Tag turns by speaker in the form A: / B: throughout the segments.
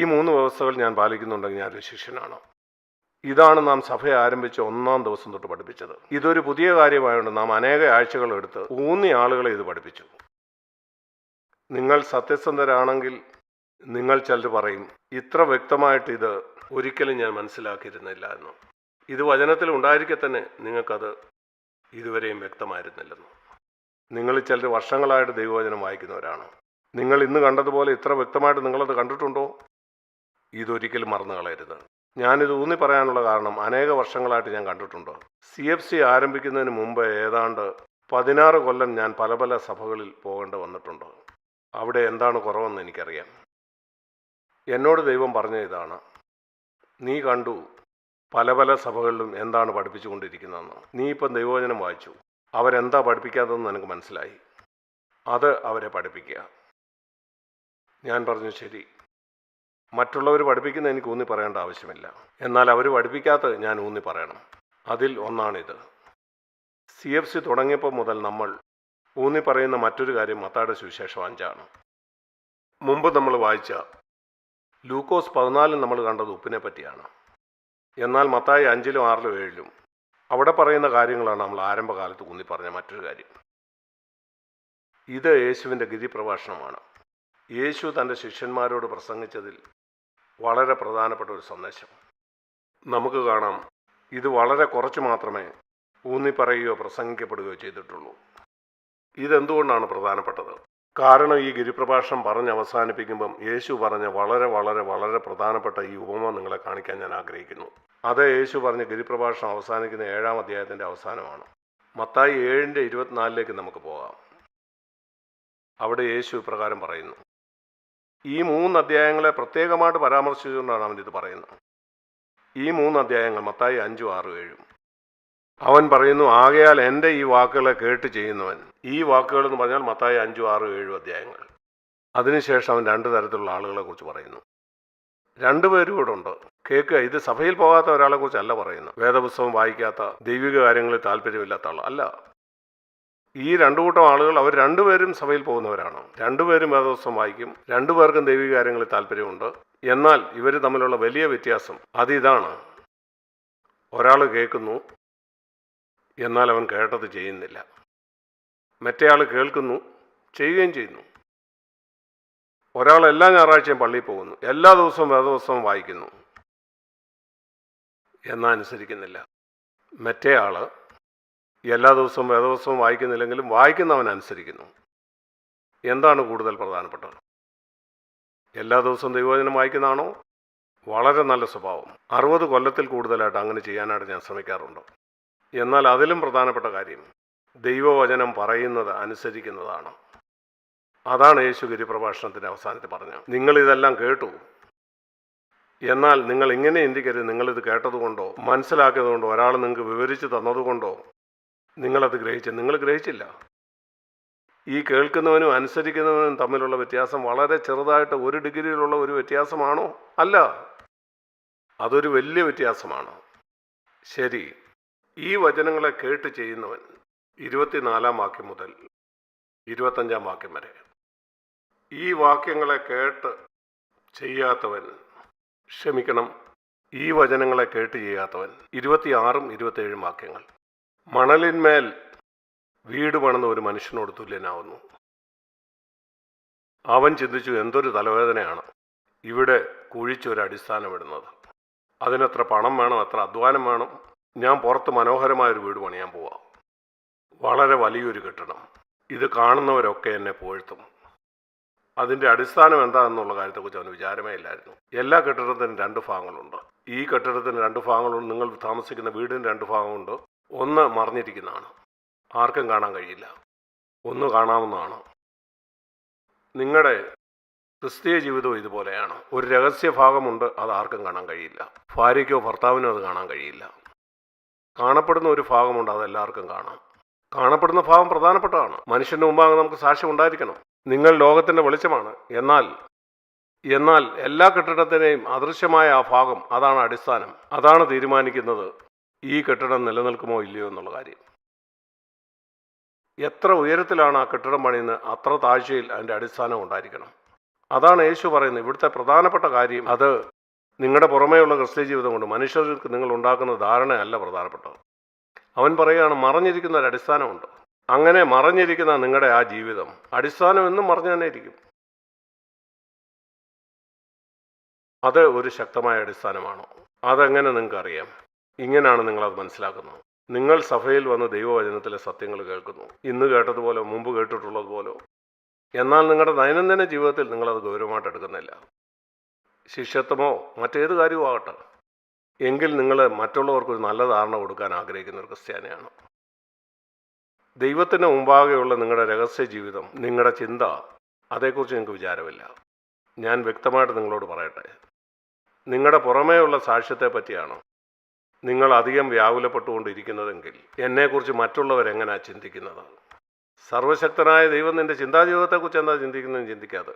A: ഈ മൂന്ന് വ്യവസ്ഥകൾ ഞാൻ പാലിക്കുന്നുണ്ടെങ്കിൽ ഞാൻ ഒരു ശിഷ്യനാണ്. ഇതാണ് നാം സഭ ആരംഭിച്ച ഒന്നാം ദിവസം തൊട്ട് പഠിപ്പിച്ചത്. ഇതൊരു പുതിയ കാര്യമായതുകൊണ്ട് നാം അനേക ആഴ്ചകൾ എടുത്ത് ഊന്നി ആളുകളെ ഇത് പഠിപ്പിച്ചു. നിങ്ങൾ സത്യസന്ധരാണെങ്കിൽ നിങ്ങൾ ചിലർ പറയും ഇത്ര വ്യക്തമായിട്ട് ഇത് ഒരിക്കലും ഞാൻ മനസ്സിലാക്കിയിരുന്നില്ല എന്ന്. ഇത് വചനത്തിൽ ഉണ്ടായിരിക്കെ തന്നെ നിങ്ങൾക്കത് ഇതുവരെയും വ്യക്തമായിരുന്നില്ലെന്ന്. നിങ്ങൾ ചിലർ വർഷങ്ങളായിട്ട് ദൈവവചനം വായിക്കുന്നവരാണ്. നിങ്ങൾ ഇന്ന് കണ്ടതുപോലെ ഇത്ര വ്യക്തമായിട്ട് നിങ്ങളത് കണ്ടിട്ടുണ്ടോ? ഇതൊരിക്കലും മറന്നു കളയരുത്. ഞാനിത് ഊന്നി പറയാനുള്ള കാരണം അനേക വർഷങ്ങളായിട്ട് ഞാൻ കണ്ടിട്ടുണ്ട്? സി എഫ് സി ആരംഭിക്കുന്നതിന് മുമ്പ് ഏതാണ്ട് പതിനാറ് കൊല്ലം ഞാൻ പല പല സഭകളിൽ പോകേണ്ടി വന്നിട്ടുണ്ട്? അവിടെ എന്താണ് കുറവെന്ന് എനിക്കറിയാം. എന്നോട് ദൈവം പറഞ്ഞ ഇതാണ്. നീ കണ്ടു പല പല സഭകളിലും എന്താണ് പഠിപ്പിച്ചുകൊണ്ടിരിക്കുന്നതെന്ന്. നീ ഇപ്പം ദൈവവചനം വായിച്ചു. അവരെന്താ പഠിപ്പിക്കാത്തതെന്ന് എനിക്ക് മനസ്സിലായി. അത് അവരെ പഠിപ്പിക്കുക. ഞാൻ പറഞ്ഞു ശരി. മറ്റുള്ളവർ പഠിപ്പിക്കുന്ന എനിക്ക് ഊന്നി പറയേണ്ട ആവശ്യമില്ല. എന്നാൽ അവർ പഠിപ്പിക്കാത്തത് ഞാൻ ഊന്നി പറയണം. അതിൽ ഒന്നാണിത്. സി എഫ് സി തുടങ്ങിയപ്പോൾ മുതൽ നമ്മൾ ഊന്നി പറയുന്ന മറ്റൊരു കാര്യം മത്താടെ സുവിശേഷം അഞ്ചാണ്. മുമ്പ് നമ്മൾ വായിച്ച ലൂക്കോസ് പതിനാലിൽ നമ്മൾ കണ്ടത് ഉപ്പിനെ പറ്റിയാണ്. എന്നാൽ മത്തായി അഞ്ചിലും ആറിലും ഏഴിലും അവിടെ പറയുന്ന കാര്യങ്ങളാണ് നമ്മൾ ആരംഭകാലത്ത് ഊന്നി പറഞ്ഞ മറ്റൊരു കാര്യം. ഇത് യേശുവിന്റെ ഗിരിപ്രഭാഷണമാണ്. യേശു തന്റെ ശിഷ്യന്മാരോട് പ്രസംഗിച്ചതിൽ വളരെ പ്രധാനപ്പെട്ട ഒരു സന്ദേശം. നമുക്ക് കാണാം. ഇത് വളരെ കുറച്ച് മാത്രമേ ഊന്നി പറയുകയോ പ്രസംഗിക്കപ്പെടുകയോ ചെയ്തിട്ടുള്ളൂ. ഇതെന്തുകൊണ്ടാണ് പ്രധാനപ്പെട്ടത്? കാരണം ഈ ഗിരിപ്രഭാഷണം പറഞ്ഞ് അവസാനിപ്പിക്കുമ്പം യേശു പറഞ്ഞ വളരെ വളരെ വളരെ പ്രധാനപ്പെട്ട ഈ ഉപമ നിങ്ങളെ കാണിക്കാൻ ഞാൻ ആഗ്രഹിക്കുന്നു. അതേ യേശു പറഞ്ഞ ഗിരിപ്രഭാഷണം അവസാനിക്കുന്ന ഏഴാം അധ്യായത്തിന്റെ അവസാനമാണ്. മത്തായി ഏഴിന്റെ ഇരുപത്തിനാലിലേക്ക് നമുക്ക് പോകാം. അവിടെ യേശു ഇപ്രകാരം പറയുന്നു. ഈ മൂന്ന് അധ്യായങ്ങളെ പ്രത്യേകമായിട്ട് പരാമർശിച്ചുകൊണ്ടാണ് അവൻ ഇത് പറയുന്നത്. ഈ മൂന്ന് അധ്യായങ്ങൾ മത്തായി അഞ്ചും ആറും ഏഴും. അവൻ പറയുന്നു ആകയാൽ എന്റെ ഈ വാക്കുകളെ കേട്ട് ചെയ്യുന്നവൻ. ഈ വാക്കുകൾ എന്ന് പറഞ്ഞാൽ മത്തായി അഞ്ചും ആറും ഏഴും അധ്യായങ്ങൾ. അതിനുശേഷം അവൻ രണ്ട് തരത്തിലുള്ള ആളുകളെ കുറിച്ച് പറയുന്നു. രണ്ടുപേരും കൂടെ ഉണ്ട്. കേൾക്കുക ഇത് സഭയിൽ പോകാത്ത ഒരാളെ കുറിച്ചല്ല പറയുന്നത്. വേദപുസ്തകം വായിക്കാത്ത ദൈവിക കാര്യങ്ങളിൽ താല്പര്യമില്ലാത്ത ആൾ അല്ല ഈ രണ്ടു കൂട്ടം ആളുകൾ അവർ രണ്ടുപേരും സഭയിൽ പോകുന്നവരാണോ. രണ്ടുപേരും വേദപുസ്തകം വായിക്കും. രണ്ടുപേർക്കും ദൈവിക കാര്യങ്ങളിൽ താല്പര്യമുണ്ട്. എന്നാൽ ഇവർ തമ്മിലുള്ള വലിയ വ്യത്യാസം അതിതാണ്. ഒരാൾ കേൾക്കുന്നു. എന്നാൽ അവൻ കേട്ടത് ചെയ്യുന്നില്ല. മറ്റേയാൾ കേൾക്കുന്നു ചെയ്യുകയും ചെയ്യുന്നു. ഒരാൾ എല്ലാ ഞായറാഴ്ചയും പള്ളിയിൽ പോകുന്നു. എല്ലാ ദിവസവും വേദപുസ്തകം വായിക്കുന്നു. എന്നാൽ അനുസരിക്കുന്നില്ല. മറ്റേ ആൾ എല്ലാ ദിവസവും വേദപുസ്തകം വായിക്കുന്നില്ലെങ്കിലും വായിക്കുന്നവൻ അനുസരിക്കുന്നു. എന്താണ് കൂടുതൽ പ്രധാനപ്പെട്ടത്? എല്ലാ ദിവസവും ദൈവവചനം വായിക്കുന്നതാണോ? വളരെ നല്ല സ്വഭാവം. അറുപത് കൊല്ലത്തിൽ കൂടുതലായിട്ട് അങ്ങനെ ചെയ്യാനായിട്ട് ഞാൻ ശ്രമിക്കാറുണ്ട്. എന്നാൽ അതിലും പ്രധാനപ്പെട്ട കാര്യം ദൈവവചനം പറയുന്നത് അനുസരിക്കുന്നതാണ്. അതാണ് യേശു ഗിരിപ്രഭാഷണത്തിന്റെ അവസാനത്തിൽ പറഞ്ഞത്. നിങ്ങളിതെല്ലാം കേട്ടു. എന്നാൽ നിങ്ങൾ ഇങ്ങനെ ചിന്തിക്കരുത്. നിങ്ങളിത് കേട്ടതുകൊണ്ടോ മനസ്സിലാക്കിയതുകൊണ്ടോ ഒരാൾ നിങ്ങൾക്ക് വിവരിച്ചു തന്നതുകൊണ്ടോ നിങ്ങളത് ഗ്രഹിച്ചു നിങ്ങൾ ഗ്രഹിച്ചില്ല. ഈ കേൾക്കുന്നവനും അനുസരിക്കുന്നവനും തമ്മിലുള്ള വ്യത്യാസം വളരെ ചെറുതായിട്ട് ഒരു ഡിഗ്രിയിലുള്ള ഒരു വ്യത്യാസമാണോ? അല്ല. അതൊരു വലിയ വ്യത്യാസമാണ്? ശരി. ഈ വചനങ്ങളെ കേട്ട് ചെയ്യുന്നവൻ ഇരുപത്തിനാലാം വാക്യം മുതൽ ഇരുപത്തഞ്ചാം വാക്യം വരെ. ഈ വാക്യങ്ങളെ കേട്ട് ചെയ്യാത്തവൻ ക്ഷമിക്കണം. ഈ വചനങ്ങളെ കേട്ട് ചെയ്യാത്തവൻ. ഇരുപത്തിയാറും ഇരുപത്തേഴും വാക്യങ്ങൾ. മണലിന്മേൽ വീട് പണിത ഒരു മനുഷ്യനോട് തുല്യനാവുന്നു. അവൻ ചിന്തിച്ചു എന്തൊരു തലവേദനയാണ് ഇവിടെ കുഴിച്ചൊരു അടിസ്ഥാനമിടുന്നത് അതിനത്ര പണം വേണം എത്ര അധ്വാനം വേണം ഞാൻ പുറത്ത് മനോഹരമായൊരു വീട് പണിയാൻ പോവാം. വളരെ വലിയൊരു കെട്ടിടം. ഇത് കാണുന്നവരൊക്കെ എന്നെ പുകഴ്ത്തും. അതിന്റെ അടിസ്ഥാനം എന്താണെന്നുള്ള കാര്യത്തെക്കുറിച്ച് അവന് വിചാരമേ ഇല്ലായിരുന്നു. എല്ലാ കെട്ടിടത്തിനും രണ്ട് ഭാഗങ്ങളുണ്ട്. ഈ കെട്ടിടത്തിന് രണ്ട് ഭാഗങ്ങളുണ്ട്. നിങ്ങൾ താമസിക്കുന്ന വീടിന് രണ്ട് ഭാഗമുണ്ട്. ഒന്ന് മറിഞ്ഞിരിക്കുന്നതാണ്. ആർക്കും കാണാൻ കഴിയില്ല. ഒന്ന് കാണാവുന്നതാണ്? നിങ്ങളുടെ ക്രിസ്തീയ ജീവിതവും ഇതുപോലെയാണ്. ഒരു രഹസ്യ ഭാഗമുണ്ട് അത് ആർക്കും കാണാൻ കഴിയില്ല. ഭാര്യയ്ക്കോ ഭർത്താവിനോ അത് കാണാൻ കഴിയില്ല. കാണപ്പെടുന്ന ഒരു ഭാഗമുണ്ട് അത് എല്ലാവർക്കും കാണാം. കാണപ്പെടുന്ന ഭാഗം പ്രധാനപ്പെട്ടതാണ്. മനുഷ്യന്റെ മുമ്പാകെ നമുക്ക് സാക്ഷ്യം ഉണ്ടായിരിക്കണം. നിങ്ങൾ ലോകത്തിന്റെ വെളിച്ചമാണ്. എന്നാൽ എന്നാൽ എല്ലാ കെട്ടിടത്തിനെയും അദൃശ്യമായ ആ ഭാഗം അതാണ് അടിസ്ഥാനം. അതാണ് തീരുമാനിക്കുന്നത്. ഈ കെട്ടിടം നിലനിൽക്കുമോ ഇല്ലയോ എന്നുള്ള കാര്യം. എത്ര ഉയരത്തിലാണ് ആ കെട്ടിടം പണിയുന്നത്? അത്ര താഴ്ചയിൽ അതിന്റെ അടിസ്ഥാനം ഉണ്ടായിരിക്കണം. അതാണ് യേശു പറയുന്നത്. ഇവിടുത്തെ പ്രധാനപ്പെട്ട കാര്യം അത് നിങ്ങളുടെ പുറമേയുള്ള ക്രിസ്ത്യ ജീവിതം കൊണ്ട് മനുഷ്യർക്ക് നിങ്ങൾ ഉണ്ടാക്കുന്ന ധാരണയല്ല പ്രധാനപ്പെട്ടത്. അവൻ പറയുകയാണ് മറഞ്ഞിരിക്കുന്ന ഒരു അടിസ്ഥാനമുണ്ട് അങ്ങനെ മറഞ്ഞിരിക്കുന്ന നിങ്ങളുടെ ആ ജീവിതം അടിസ്ഥാനം എന്നും മറഞ്ഞു തന്നെ ഇരിക്കും. അത് ഒരു ശക്തമായ അടിസ്ഥാനമാണോ? അതെങ്ങനെ നിങ്ങൾക്ക് അറിയാം ഇങ്ങനെയാണ് നിങ്ങളത് മനസ്സിലാക്കുന്നത്. നിങ്ങൾ സഭയിൽ വന്ന് ദൈവവചനത്തിലെ സത്യങ്ങൾ കേൾക്കുന്നു. ഇന്ന് കേട്ടതുപോലെ മുമ്പ് കേട്ടിട്ടുള്ളതുപോലോ. എന്നാൽ നിങ്ങളുടെ ദൈനംദിന ജീവിതത്തിൽ നിങ്ങളത് ഗൗരവമായിട്ട് എടുക്കുന്നില്ല. ശിഷ്യത്വമോ മറ്റേത് കാര്യവും ആകട്ടെ എങ്കിൽ നിങ്ങൾ മറ്റുള്ളവർക്ക് ഒരു നല്ല ധാരണ കൊടുക്കാൻ ആഗ്രഹിക്കുന്ന ഒരു ക്രിസ്ത്യാനിയാണ്. ദൈവത്തിന് മുമ്പാകെയുള്ള നിങ്ങളുടെ രഹസ്യ ജീവിതം നിങ്ങളുടെ ചിന്ത അതേക്കുറിച്ച് നിങ്ങൾക്ക് വിചാരമില്ല. ഞാൻ വ്യക്തമായിട്ട് നിങ്ങളോട് പറയട്ടെ. നിങ്ങളുടെ പുറമേയുള്ള സാക്ഷ്യത്തെ പറ്റിയാണ്? നിങ്ങൾ അധികം വ്യാകുലപ്പെട്ടുകൊണ്ടിരിക്കുന്നതെങ്കിൽ എന്നെക്കുറിച്ച് മറ്റുള്ളവരെങ്ങനാ ചിന്തിക്കുന്നത്? സർവശക്തനായ ദൈവം നിന്റെ ചിന്താജീവിതത്തെക്കുറിച്ച് എന്താ ചിന്തിക്കുന്നതെന്ന് ചിന്തിക്കാതെ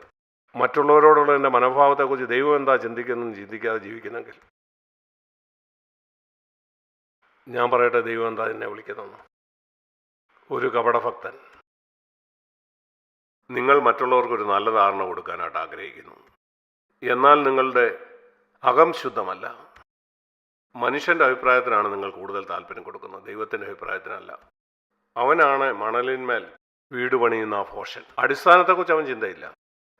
A: മറ്റുള്ളവരോടുള്ള എന്റെ മനോഭാവത്തെക്കുറിച്ച് ദൈവം എന്താ ചിന്തിക്കുന്നതെന്ന് ചിന്തിക്കാതെ ജീവിക്കുന്നെങ്കിൽ? ഞാൻ പറയട്ടെ ദൈവം എന്താ എന്നെ വിളിക്കുന്നതെന്ന്? ഒരു കപടഭക്തൻ. നിങ്ങൾ മറ്റുള്ളവർക്കൊരു നല്ല ധാരണ കൊടുക്കാനായിട്ട് ആഗ്രഹിക്കുന്നു. എന്നാൽ നിങ്ങളുടെ അകം ശുദ്ധമല്ല. മനുഷ്യന്റെ അഭിപ്രായത്തിനാണ് നിങ്ങൾ കൂടുതൽ താല്പര്യം കൊടുക്കുന്നത്. ദൈവത്തിന്റെ അഭിപ്രായത്തിനല്ല. അവനാണ് മണലിന്മേൽ വീട് പണിയുന്ന ആ ഫോഷൻ അടിസ്ഥാനത്തെക്കുറിച്ച് അവൻ ചിന്തയില്ല.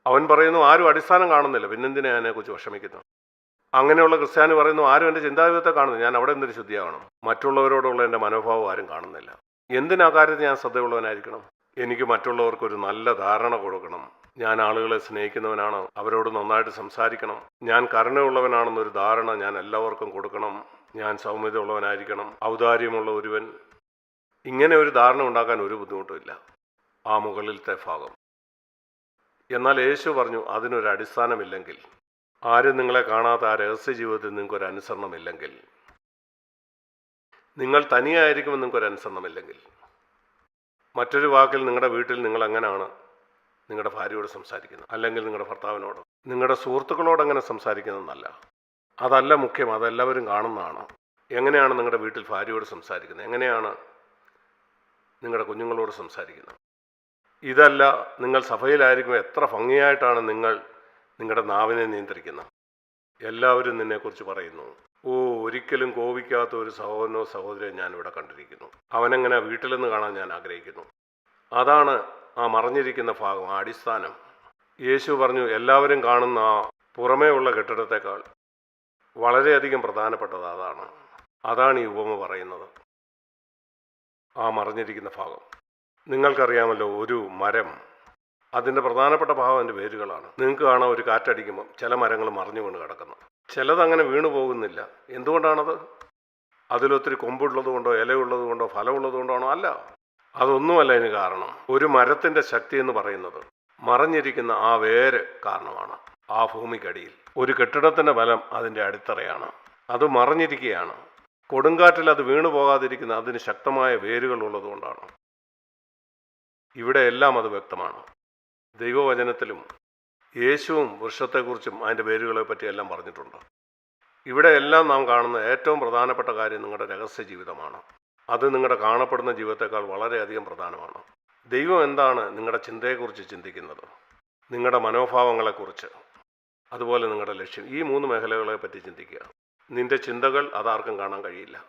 A: അവൻ പറയുന്നു ആരും അടിസ്ഥാനം കാണുന്നില്ല. പിന്നെന്തിനെ അതിനെക്കുറിച്ച് വിഷമിക്കുന്നു? അങ്ങനെയുള്ള ക്രിസ്ത്യാനി പറയുന്നു ആരും എന്റെ ചിന്താവിധത്തെ കാണുന്നു ഞാൻ അവിടെ എന്തൊരു ശുദ്ധിയാകണം മറ്റുള്ളവരോടുള്ള എന്റെ മനോഭാവം ആരും കാണുന്നില്ല. എന്തിനാ കാര്യത്തിൽ ഞാൻ ശ്രദ്ധയുള്ളവനായിരിക്കണം? എനിക്ക് മറ്റുള്ളവർക്കൊരു നല്ല ധാരണ കൊടുക്കണം. ഞാൻ ആളുകളെ സ്നേഹിക്കുന്നവനാണ്. അവരോട് നന്നായിട്ട് സംസാരിക്കണം. ഞാൻ കരുണയുള്ളവനാണെന്നൊരു ധാരണ ഞാൻ എല്ലാവർക്കും കൊടുക്കണം. ഞാൻ സൗമ്യതയുള്ളവനായിരിക്കണം. ഔദാര്യമുള്ള ഒരുവൻ. ഇങ്ങനെ ഒരു ധാരണ ഉണ്ടാക്കാൻ ഒരു ബുദ്ധിമുട്ടുമില്ല ആ മുകളിലത്തെ ഭാഗം. എന്നാൽ യേശു പറഞ്ഞു അതിനൊരു അടിസ്ഥാനമില്ലെങ്കിൽ. ആരും നിങ്ങളെ കാണാത്ത ആ രഹസ്യ ജീവിതത്തിൽ നിങ്ങൾക്കൊരു അനുസരണമില്ലെങ്കിൽ. നിങ്ങൾ തനിയായിരിക്കുമെന്ന് നിങ്ങൾക്കൊരു അനുസരണമില്ലെങ്കിൽ. മറ്റൊരു വാക്കിൽ നിങ്ങളുടെ വീട്ടിൽ നിങ്ങൾ എങ്ങനെയാണ് നിങ്ങളുടെ ഭാര്യയോട് സംസാരിക്കുന്നത് അല്ലെങ്കിൽ നിങ്ങളുടെ ഭർത്താവിനോട്. നിങ്ങളുടെ സുഹൃത്തുക്കളോട് അങ്ങനെ സംസാരിക്കുന്നതെന്നല്ല അതല്ല മുഖ്യം അതെല്ലാവരും കാണുന്നതാണ്. എങ്ങനെയാണ് നിങ്ങളുടെ വീട്ടിൽ ഭാര്യയോട് സംസാരിക്കുന്നത്? എങ്ങനെയാണ് നിങ്ങളുടെ കുഞ്ഞുങ്ങളോട് സംസാരിക്കുന്നത്? ഇതല്ല നിങ്ങൾ സഭയിലായിരിക്കുമ്പോൾ എത്ര ഭംഗിയായിട്ടാണ് നിങ്ങൾ നിങ്ങളുടെ നാവിനെ നിയന്ത്രിക്കുന്നത്. എല്ലാവരും നിന്നെക്കുറിച്ച് പറയുന്നു. ഓ ഒരിക്കലും കോപിക്കാത്ത ഒരു സഹോദരനോ സഹോദരിയോ ഞാനിവിടെ കണ്ടിരിക്കുന്നു. അവനെങ്ങനെ വീട്ടിൽ നിന്ന് കാണാൻ ഞാൻ ആഗ്രഹിക്കുന്നു. അതാണ് ആ മറഞ്ഞിരിക്കുന്ന ഭാഗം അടിസ്ഥാനം. യേശു പറഞ്ഞു എല്ലാവരും കാണുന്ന ആ പുറമേ ഉള്ള കെട്ടിടത്തെക്കാൾ വളരെയധികം പ്രധാനപ്പെട്ടത് അതാണ്. അതാണ് ഈ ഉപമ പറയുന്നത്. ആ മറിഞ്ഞിരിക്കുന്ന ഭാഗം. നിങ്ങൾക്കറിയാമല്ലോ ഒരു മരം അതിന്റെ പ്രധാനപ്പെട്ട ഭാഗം അതിന്റെ വേരുകളാണ്. നിങ്ങൾക്ക് കാണാൻ ഒരു കാറ്റടിക്കുമ്പോൾ ചില മരങ്ങൾ മറിഞ്ഞു വീണ് കിടക്കുന്നു. ചിലതങ്ങനെ വീണു പോകുന്നില്ല. എന്തുകൊണ്ടാണത്? അതിലൊത്തിരി കൊമ്പുള്ളത് കൊണ്ടോ ഇലയുള്ളത് കൊണ്ടോ ഫലമുള്ളത് കൊണ്ടാണോ അല്ല. അതൊന്നുമല്ല ഇതിന് കാരണം. ഒരു മരത്തിന്റെ ശക്തി എന്ന് പറയുന്നത് മറഞ്ഞിരിക്കുന്ന ആ വേര് കാരണമാണ്. ആ ഭൂമിക്കടിയിൽ. ഒരു കെട്ടിടത്തിന്റെ ബലം അതിന്റെ അടിത്തറയാണ്. അത് മറഞ്ഞിരിക്കുകയാണ്. കൊടുങ്കാറ്റിൽ അത് വീണു പോകാതിരിക്കുന്ന അതിന് ശക്തമായ വേരുകൾ ഉള്ളതുകൊണ്ടാണ് ഇവിടെ എല്ലാം അത് വ്യക്തമാണ്. ദൈവവചനത്തിലും യേശുവും വൃക്ഷത്തെക്കുറിച്ചും അതിന്റെ വേരുകളെ പറ്റിയെല്ലാം പറഞ്ഞിട്ടുണ്ട്. ഇവിടെ എല്ലാം നാം കാണുന്ന ഏറ്റവും പ്രധാനപ്പെട്ട കാര്യം നിങ്ങളുടെ രഹസ്യ ജീവിതമാണ് അത് നിങ്ങളുടെ കാണപ്പെടുന്ന ജീവിതത്തെക്കാൾ വളരെയധികം പ്രധാനമാണ്. ദൈവം എന്താണ് നിങ്ങളുടെ ചിന്തയെക്കുറിച്ച് ചിന്തിക്കുന്നത്? നിങ്ങളുടെ മനോഭാവങ്ങളെക്കുറിച്ച്. അതുപോലെ നിങ്ങളുടെ ലക്ഷ്യം. ഈ മൂന്ന് മേഖലകളെ പറ്റി ചിന്തിക്കുക. നിന്റെ ചിന്തകൾ അതാർക്കും കാണാൻ കഴിയില്ല.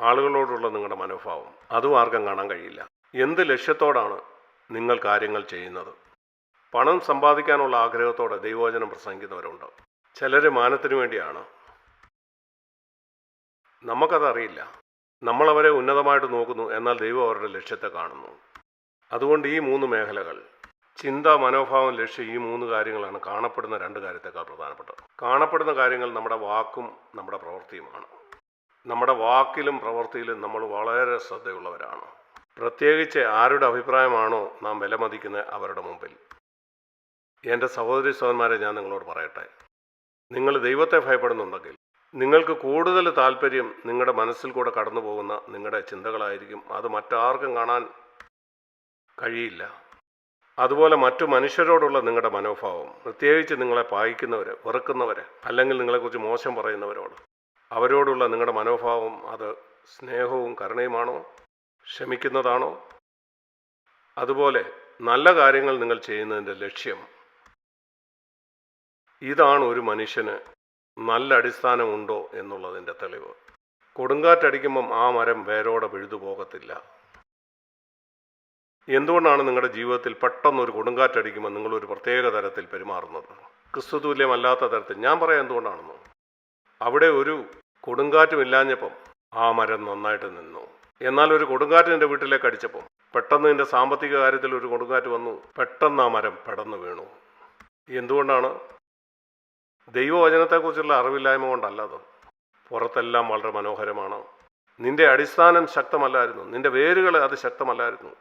A: ആളുകളോടുള്ള നിങ്ങളുടെ മനോഭാവം അതും ആർക്കും കാണാൻ കഴിയില്ല. എന്ത് ലക്ഷ്യത്തോടാണ് നിങ്ങൾ കാര്യങ്ങൾ ചെയ്യുന്നത്? പണം സമ്പാദിക്കാനുള്ള ആഗ്രഹത്തോടെ ദൈവവചനം പ്രസംഗിക്കുന്നവരുണ്ട്. ചിലർ മാനത്തിനു വേണ്ടിയാണ്. നമുക്കതറിയില്ല. നമ്മളവരെ ഉന്നതമായിട്ട് നോക്കുന്നു എന്നാൽ ദൈവം അവരുടെ ലക്ഷ്യത്തെ കാണുന്നു. അതുകൊണ്ട് ഈ മൂന്ന് മേഖലകൾ ചിന്ത മനോഭാവം ലക്ഷ്യം ഈ മൂന്ന് കാര്യങ്ങളാണ് കാണപ്പെടുന്ന രണ്ട് കാര്യത്തെക്കാൾ പ്രധാനപ്പെട്ടത്. കാണപ്പെടുന്ന കാര്യങ്ങൾ നമ്മുടെ വാക്കും നമ്മുടെ പ്രവൃത്തിയുമാണ്. നമ്മുടെ വാക്കിലും പ്രവൃത്തിയിലും നമ്മൾ വളരെ ശ്രദ്ധയുള്ളവരാണ്. പ്രത്യേകിച്ച് ആരുടെ അഭിപ്രായമാണോ നാം വിലമതിക്കുന്നത് അവരുടെ മുമ്പിൽ. എന്റെ സഹോദരി സഹോദരന്മാരെ ഞാൻ നിങ്ങളോട് പറയട്ടെ. നിങ്ങൾ ദൈവത്തെ ഭയപ്പെടുന്നുണ്ടെങ്കിൽ നിങ്ങൾക്ക് കൂടുതൽ താല്പര്യം നിങ്ങളുടെ മനസ്സിൽ കൂടെ കടന്നു പോകുന്ന നിങ്ങളുടെ ചിന്തകളായിരിക്കും. അത് മറ്റാർക്കും കാണാൻ കഴിയില്ല. അതുപോലെ മറ്റു മനുഷ്യരോടുള്ള നിങ്ങളുടെ മനോഭാവം പ്രത്യേകിച്ച് നിങ്ങളെ പായിക്കുന്നവർ വെറുക്കുന്നവർ അല്ലെങ്കിൽ നിങ്ങളെക്കുറിച്ച് മോശം പറയുന്നവരോട് അവരോടുള്ള നിങ്ങളുടെ മനോഭാവം അത് സ്നേഹവും കരുണയുമാണോ? ക്ഷമിക്കുന്നതാണോ? അതുപോലെ നല്ല കാര്യങ്ങൾ നിങ്ങൾ ചെയ്യുന്നതിന്റെ ലക്ഷ്യം. ഇതാണ് ഒരു മനുഷ്യന് നല്ല അടിസ്ഥാനമുണ്ടോ എന്നുള്ളതിന്റെ തെളിവ്. കൊടുങ്കാറ്റടിക്കുമ്പം ആ മരം വേരോടെ പിഴുതു പോകത്തില്ല. എന്തുകൊണ്ടാണ് നിങ്ങളുടെ ജീവിതത്തിൽ പെട്ടെന്ന് ഒരു കൊടുങ്കാറ്റടിക്കുമ്പോൾ നിങ്ങളൊരു പ്രത്യേക തരത്തിൽ പെരുമാറുന്നത്? ക്രിസ്തുതുല്യമല്ലാത്ത തരത്തിൽ. ഞാൻ പറയാം എന്തുകൊണ്ടാണെന്നോ. അവിടെ ഒരു കൊടുങ്കാറ്റും ഇല്ലാഞ്ഞപ്പം ആ മരം നന്നായിട്ട് നിന്നു. എന്നാൽ ഒരു കൊടുങ്കാറ്റ് എന്റെ വീട്ടിലേക്ക് അടിച്ചപ്പം പെട്ടെന്ന് എന്റെ സാമ്പത്തിക കാര്യത്തിൽ ഒരു കൊടുങ്കാറ്റ് വന്നു. പെട്ടെന്ന് ആ മരം പെടന്നു വീണു. എന്തുകൊണ്ടാണ്? ദൈവവചനത്തെക്കുറിച്ചുള്ള അറിവില്ലായ്മ കൊണ്ടല്ല അത്. പുറത്തെല്ലാം വളരെ മനോഹരമാണ്. നിന്റെ അടിസ്ഥാനം ശക്തമല്ലായിരുന്നു. നിന്റെ വേരുകൾ അത് ശക്തമല്ലായിരുന്നു.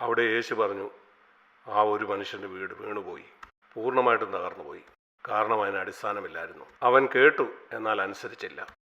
A: അവിടെ യേശു പറഞ്ഞു ആ ഒരു മനുഷ്യന്റെ വീട് വീണുപോയി. പൂർണമായിട്ടും തകർന്നുപോയി. കാരണം അതിന് അടിസ്ഥാനമില്ലായിരുന്നു. അവൻ കേട്ടു എന്നാൽ അനുസരിച്ചില്ല.